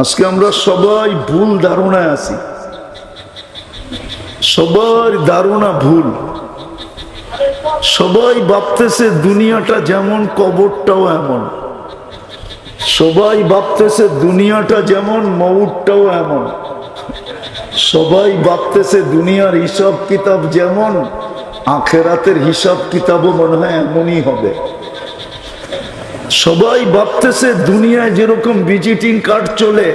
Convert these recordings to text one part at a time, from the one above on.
আজকে আমরা সবাই ভুল ধারণায় আছি। সবার ধারণা ভুল। সবাই ভাবতেছে দুনিয়াটা যেমন, কবরটাও এমন। সবাই ভাবতেছে দুনিয়াটা যেমন মৌরটাও এমন। সবাই ভাবতেছে দুনিয়ার হিসাব কিতাব যেমন, আখেরাতের হিসাব কিতাবও মনে হয় এমনই হবে। সবাই ভাবতেছে দুনিয়ায় যেরকম ভিজিটিং কার্ড চলে,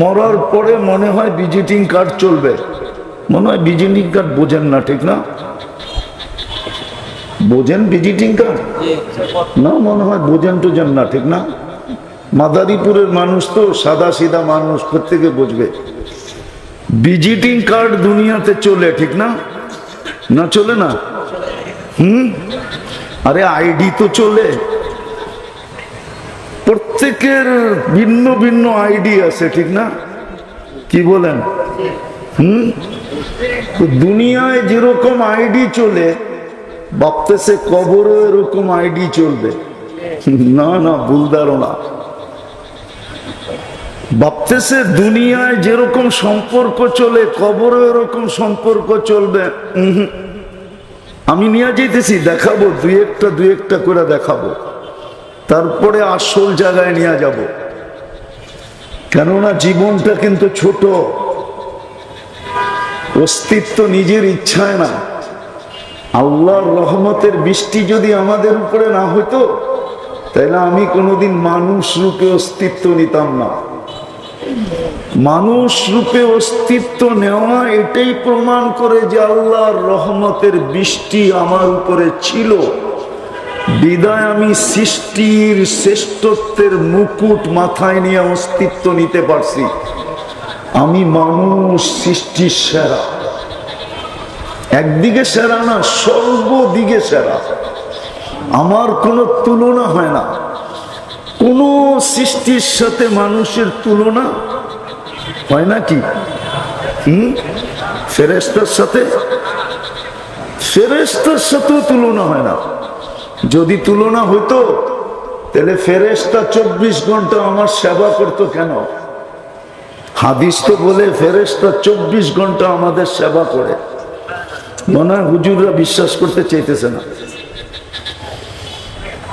মরার পরে মনে হয় ভিজিটিং কার্ড চলবে। মনে হয় ভিজিটিং কার্ড বোঝেন না, ঠিক না? বোঝেন ভিজিটিং কার্ড? না, মনে হয় বোঝেন টোঝেন না, ঠিক না? মাদারীপুরের মানুষ তো সাদা সিধা মানুষ, প্রত্যেকে বুঝবে। ভিজিটিং কার্ড দুনিয়াতে চলে, ঠিক না? না চলে না? হুম? আরে আইডি তো চলে। প্রত্যেকের ভিন্ন ভিন্ন আইডি আছে, ঠিক না? কি বলেন? হুম? দুনিয়ায় যেরকম আইডি চলে, ভাবতেছে কবরও এরকম আইডি চলবে। না না, ভুল ধারণা। ভাবতেছে দুনিয়ায় যেরকম সম্পর্ক চলে কবরও এরকম সম্পর্ক চলবে। আমি নিয়ে যেতেছি দেখাবো, দুই একটা দুই একটা করে দেখাবো। তারপরে আসল জায়গায় নিয়ে যাব। কেননা জীবনটা কিন্তু ছোট। অস্তিত্ব নিজের ইচ্ছায় না। আল্লাহর রহমতের বৃষ্টি যদি আমাদের উপরে না হইতো, তাহলে আমি কোনোদিন মানুষ রূপে অস্তিত্ব নিতাম না। মানুষ রূপে অস্তিত্ব নেওয়া এটাই প্রমাণ করে যে আল্লাহর রহমতের বৃষ্টি আমার উপরে ছিল। বিদায় আমি সৃষ্টির শ্রেষ্ঠত্বের মুকুট মাথায় নিয়ে অস্তিত্ব নিতে পারছি। আমি মানুষ সৃষ্টির সেরা। একদিকে সেরা না, সর্বদিকে সেরা। আমার কোনো তুলনা হয় না। কোনো সৃষ্টির সাথে মানুষের তুলনা হয় না কি? ফেরেস্তার সাথে? ফেরেস্তার সাথেও তুলনা হয় না। যদি তুলনা হইতো, তাহলে ফেরেস্তা চব্বিশ ঘণ্টা আমার সেবা করতো কেন? হাদিস তো বলে ফেরেস্তা চব্বিশ ঘণ্টা আমাদের সেবা করে। মনে হয় হুজুররা বিশ্বাস করতে চাইতেছে না।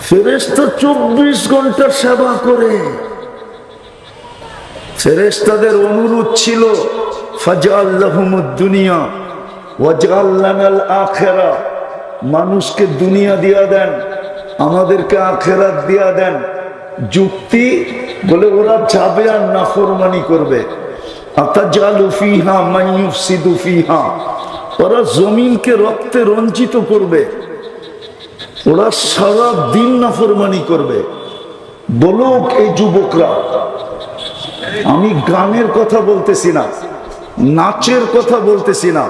ফেরেস্তা চব্বিশ ঘণ্টা সেবা করে। ফেরেস্তাদের অনুরোধ ছিল দুনিয়া আখেরা। মানুষকে দুনিয়া দিয়া দেন। আমাদেরকে আখেরাত দিয়া দেন। যুক্তি বলে ওরা যাবে আর নাফরমানি করবে। ওরা জমিনকে রক্তে রঞ্জিত করবে। ওরা সারা দিন নাফরমানি করবে। বলুক এই যুবকরা, আমি গানের কথা বলতেছি না, নাচের কথা বলতেছি না।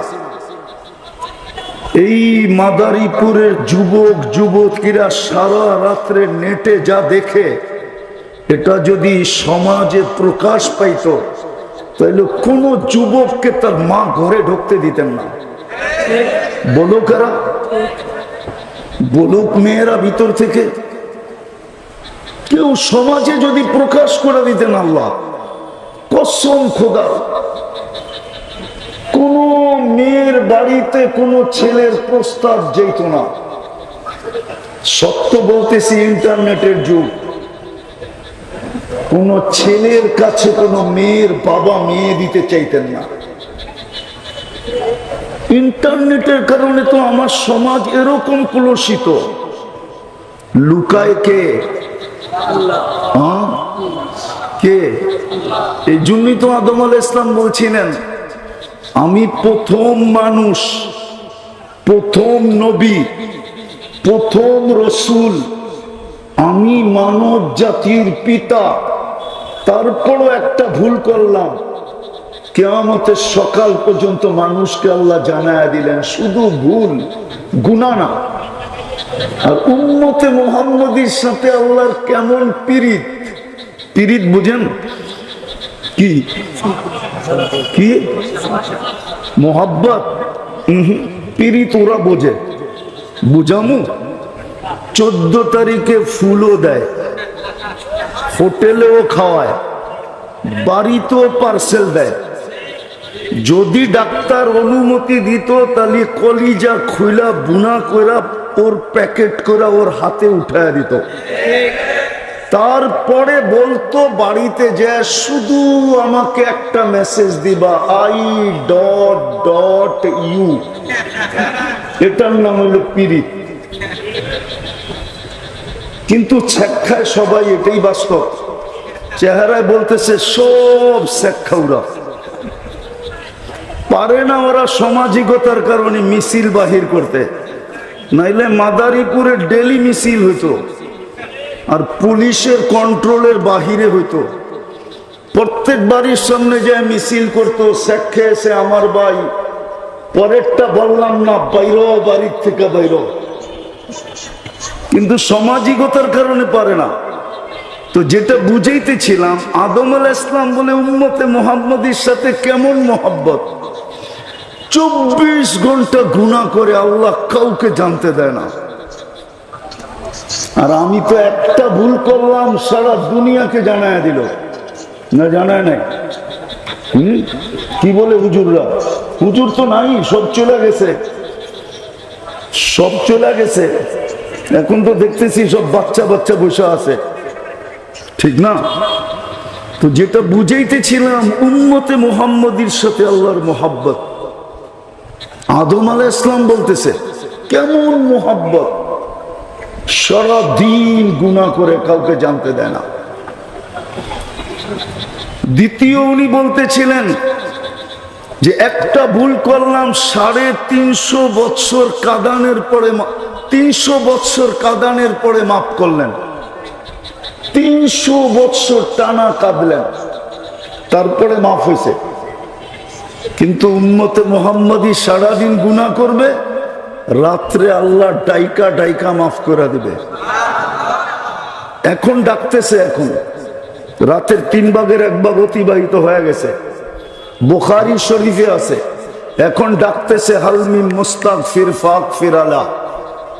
এই মাদারীপুরের যুবক, যুবতীরা সারা রাত্রে নেটে যা দেখে, এটা যদি সমাজে প্রকাশ পাইত, তাহলে কোন যুবককে তার মা ঘরে ঢুকতে দিতেন না। বলো কারা বলুক মেয়েরা ভিতর থেকে, কেউ সমাজে যদি প্রকাশ করে দিতেন আল্লাহ, কসম খোদা, কোন মেয়ের বাড়িতে কোন ছেলের প্রস্তাব যেত না। সত্য বলতেছি, ইন্টারনেটের যুগ। কোন ছেলের কাছে কোন মেয়ের বাবা, মেয়ে দিতে চাইতেন না। ইন্টারনেটের কারণে তো আমার সমাজ এরকম কলসিত। লুকায় কে? কে? এই জন্যই তো আদম আল ইসলাম বলছিলেন আমি প্রথম মানুষ, প্রথম নবী, প্রথম রসুল। আমি মানব জাতির পিতা। তারপরও একটা ভুল করলাম। কেয়ামতের সকাল পর্যন্ত মানুষকে আল্লাহ জানায় দিলেন, শুধু ভুল গুণা না। আর উন্মতে মোহাম্মদীর সাথে আল্লাহর কেমন পিরিত? পিরিত বুঝেন? কি? কি? মোহাব্বত? পিরিত ওরা বোঝে। বুঝামু? চোদ্দ তারিখে ফুলও দেয়, হোটেলেও খাওয়ায়, বাড়িতেও পার্সেল দেয়। যদি ডাক্তার অনুমতি দিত, তাহলে কলিজা খুইলা বুনা কইরা ওর প্যাকেট করা ওর হাতে উঠায় দিত। তারপরে বলতো বাড়িতে যে, শুধু আমাকে একটা মেসেজ দিবা আই ডট ডট ইউ এটার নাম হলো পিরিত। কিন্তু শেখায় সবাই এটাই বাস্তব। চেহারায় বলতেছে, সব শেখাউরা। পারে না ওরা সামাজিকতার কারণে মিছিল বাহির করতে। নাইলে মাদারীপুরে ডেলি মিছিল হইতো। আর পুলিশের কন্ট্রোলের বাহিরে হইতো। প্রত্যেক বাড়ির সামনে যায় মিছিল করতো শেখে আমার ভাই। পরেরটা বললাম, না, বাইর, বাড়ির থেকে বাইর। কিন্তু সামাজিকতার কারণে পারে না। তো যেটা বুঝাইতেছিলাম, আদম আল ইসলাম বলে, উম্মতে মোহাম্মদের সাথে কেমন মোহাব্বত? চব্বিশ ঘণ্টা গুণা করে আল্লাহ কাউকে জানতে দেয় না। আর আমি তো একটা ভুল করলাম, সারা দুনিয়াকে জানায় দিল। না জানায় নাই? কি বলে হুজুররা? হুজুর তো নাই, সব চলে গেছে। সব চলে গেছে। এখন তো দেখতেছি সব বাচ্চা বাচ্চা বসে আছে। ঠিক না? তো যেটা বুঝাইতেছিলাম, উম্মতে মোহাম্মদীর সাথে আল্লাহর মোহাব্বত। আদম আলাহ ইসলাম বলতেছে, কেমন মোহাব্বত? সারাদিন গুণা করে কাউকে জানতে দেয় না। দ্বিতীয় উনি বলতেছিলেন যে একটা ভুল করলাম, সাড়ে তিনশো বৎসর কাদানের পরে তিনশো বৎসর কাদানের পরে মাফ করলেন। তিনশো বৎসর টানা কাঁদলেন। তারপরে মাফ হয়েছে। কিন্তু উম্মতে মোহাম্মদী সারাদিন গুণা করবে রাত্রে আল্লাহ ডাইকা ডাইকা মাফ করে দিবে। এখন ডাকতেছে এখন। রাতের তিন ভাগের এক ভাগ অতিবাহিত হয়ে গেছে। বোখারি শরীফে আছে। এখন ডাকতেছে হালমি মুস্তাক ফির ফাক ফির আলা।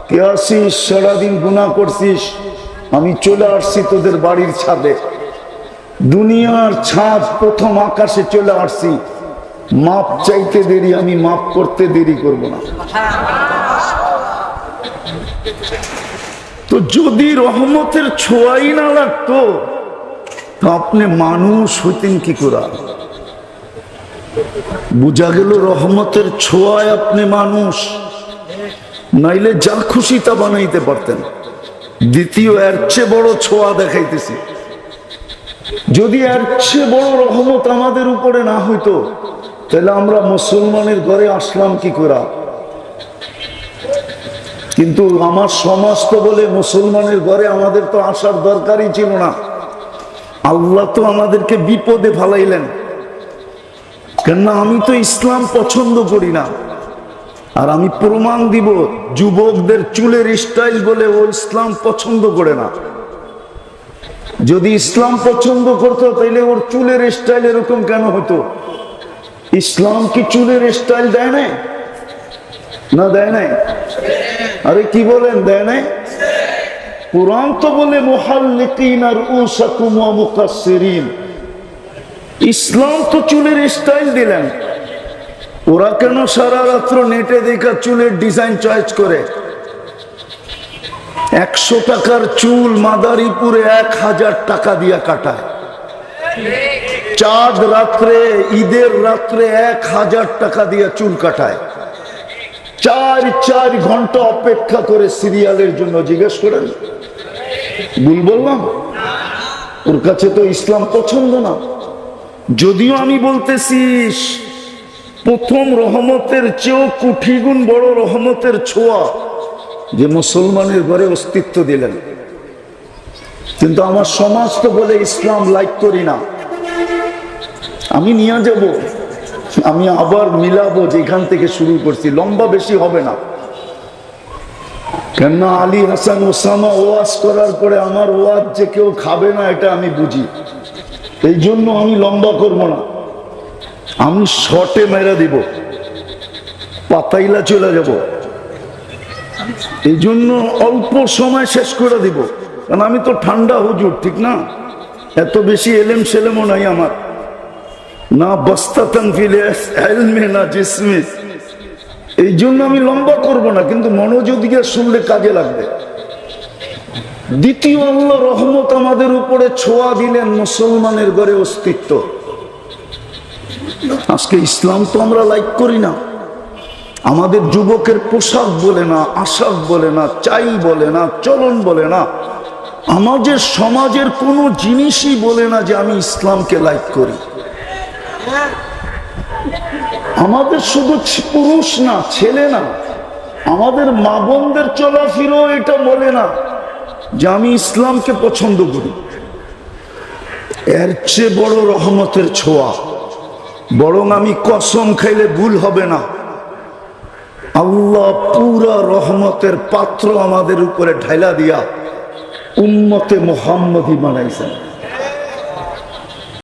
কে আসিস সারাদিন গুণা করছিস? আমি চলে আসছি তোদের বাড়ির ছাদে। দুনিয়ার ছাদ প্রথম আকাশে চলে আসছি। মাপ চাইতে দেরি, আমি মাপ করতে দেরি করব না। তো যদি রহমতের ছোঁয়াই না লাগতো, তো আপনি মানুষ হইতেন কি করা? বুঝা গেল রহমতের ছোঁয়ায় আপনি মানুষ। নাইলে যা খুশি তা বানাইতে পারতেন। দ্বিতীয়, এর চেয়ে বড় ছোঁয়া দেখাইতেছি। যদি এর চেয়ে বড় রহমত আমাদের উপরে না হইতো তাহলে আমরা মুসলমানের ঘরে আসলাম কি করা? কিন্তু আমার সমাজ তো বলে মুসলমানের ঘরে আমাদের তো আসার দরকারই ছিল না। আল্লাহ তো আমাদেরকে বিপদে ফালাইলেন। কেননা আমি তো ইসলাম পছন্দ করি না। আর আমি প্রমাণ দিব, যুবকদের চুলের স্টাইল বলে ও ইসলাম পছন্দ করে না। যদি ইসলাম পছন্দ করতো, তাইলে ওর চুলের স্টাইল এরকম কেন হতো? ইসলাম কি চুলের স্টাইল দেয় নাই? না, দেয় নাই? আরে কি বলেন, দেয় নাই? কোরআন তো বলে, মুহাল্লিকিন আর ইসলাম তো চুলের স্টাইল দিলেন। ওরা কেন সারা রাত্র নেটে দেখা চুলের ডিজাইন চয়েস করে? একশো টাকার চুল মাদারীপুরে এক হাজার টাকা দিয়া কাটায়। চাঁদ রাত্রে, ঈদের রাত্রে এক হাজার টাকা দিয়ে চুল কাটায়। চার চার ঘণ্টা অপেক্ষা করে সিরিয়ালের জন্য জিজ্ঞেস করেন, ভুল বললাম? ওর কাছে তো ইসলাম পছন্দ না। যদিও আমি বলতেছি, প্রথম রহমতের চেয়েও কুঠি গুণ বড় রহমতের ছোঁয়া যে মুসলমানের ঘরে অস্তিত্ব দিলেন। কিন্তু আমার সমাজ তো বলে ইসলাম লাইক করি না। আমি নিয়ে যাব। আমি আবার মিলাবো যেখান থেকে শুরু করছি। লম্বা বেশি হবে না। কেননা আলী হাসান ওসামা ওয়াজ করার পরে আমার ওয়াজ যে কেউ খাবে না, এটা আমি বুঝি। এই জন্য আমি লম্বা করব না। আমি শটে মেরে দিব। পাতাইলা চলে যাব। এই জন্য অল্প সময় শেষ করে দিব। কারণ আমি তো ঠান্ডা হুজুর, ঠিক না? এত বেশি এলেম সেলেমও নাই আমার। না বস্তাতান ফিলে এলমে না জিসমে। এই জন্য আমি লম্বা করব না, কিন্তু মনোযোগ দিয়ে শুনলে কাজে লাগবে। দ্বিতীয়, আল্লাহ রহমত আমাদের উপরে ছোঁয়া দিলেন মুসলমানের ঘরে অস্তিত্ব। আজকে ইসলাম তো আমরা লাইক করি না। আমাদের যুবকের পোশাক বলে না, আশাক বলে না, চাই বলে না, চলন বলে না। আমাদের সমাজের কোনো জিনিসই বলে না যে আমি ইসলামকে লাইক করি। আমাদের শুধু পুরুষ না, ছেলে না। আমাদের মা বোনদের চলাফিরও এটা বলে না যে আমি ইসলামকে পছন্দ করি। এর চেয়ে বড় রহমতের ছোঁয়া। বরং আমি কসম খাইলে ভুল হবে না। আল্লাহ পুরা রহমতের পাত্র আমাদের উপরে ঢাইলা দিয়া উম্মতে মোহাম্মদী বানাইছেন।